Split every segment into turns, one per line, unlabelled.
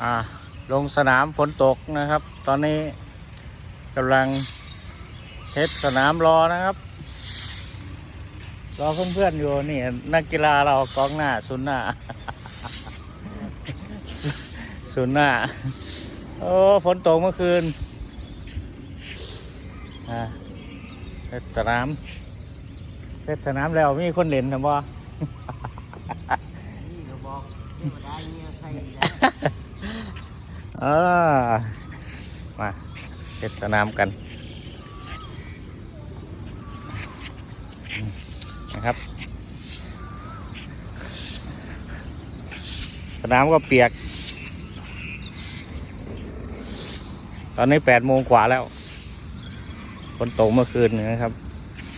อ่าลงสนามฝนตกนะครับ ตอนนี้กำลังเทสสนามรอนะครับ รอเพื่อนๆอยู่นี่นักกีฬาเรากองหน้าศูนหน้าศูนหน้าโอ้ฝนตกเมื่อคืนอ่าเทสสนามเทสสนามแล้วมีคนเล่นนะบ่
นี่เราบอกเทวดาเมียใคร อีกแล้ว
เออมาเทสสนามกันนะครับ สนามก็เปียก ตอนนี้แปดโมงกว่าแล้วฝนตกเมื่อคืนนะครับ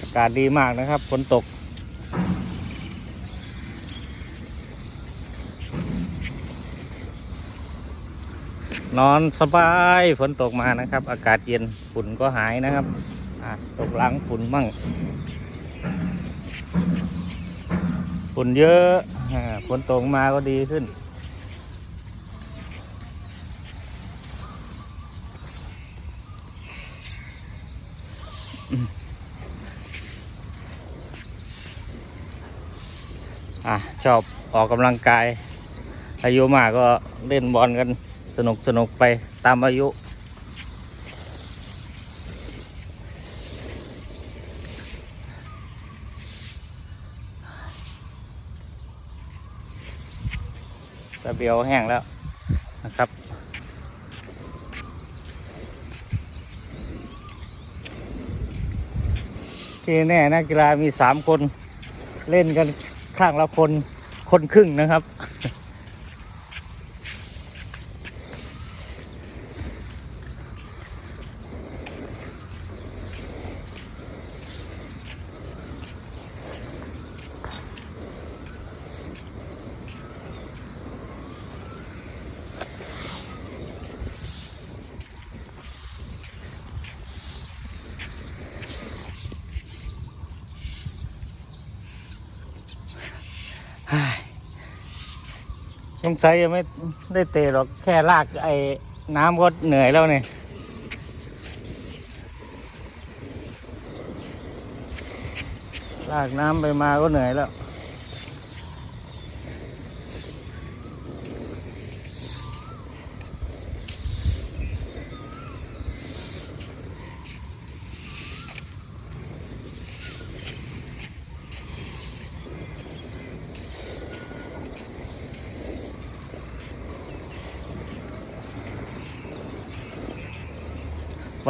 อากาศดีมากนะครับฝนตก นอนสบายฝนตกมานะครับ อากาศเย็นฝุ่นก็หายนะครับตกล้างฝุ่นมั่งฝุ่นเยอะอ่าฝนตกมาก็ดีขึ้น อะชอบออกกำลังกายอายุมากก็เล่นบอลกัน สนุกสนุกไปตามอายุ ตะเบียวแห้งแล้วนะครับที่แน่นักกีฬามีสามคนเล่นกันข้างละคนคนครึ่งนะครับ สงสัยยังไม่ได้เตะหรอกแค่ลากไอ้น้ำก็เหนื่อยแล้วเนี่ยลากน้ำไปมาก็เหนื่อยแล้ว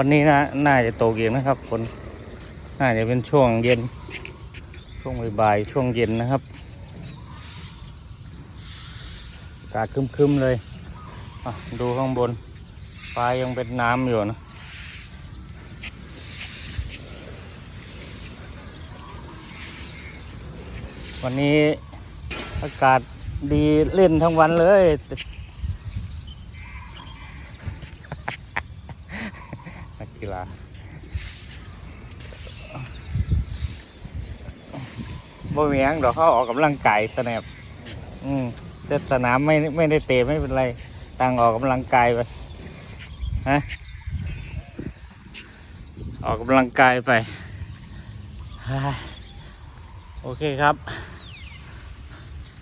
วันนี้นะน่าจะตกเย็นนะครับฝนน่าจะเป็นช่วงเย็น ช่วงบ่ายๆช่วงเย็นนะครับอากาศคึมๆเลยดูข้างบนฟ้ายังเป็นน้ำอยู่นะวันนี้อากาศดีเล่นทั้งวันเลย กีฬาบ่มียังดอกเขาออกกำลังกายสนบอืมแต่สนามไม่ไม่ได้เตะไม่เป็นไรต่างออกกำลังกายไปฮะออกกำลังกายไป โอเคครับ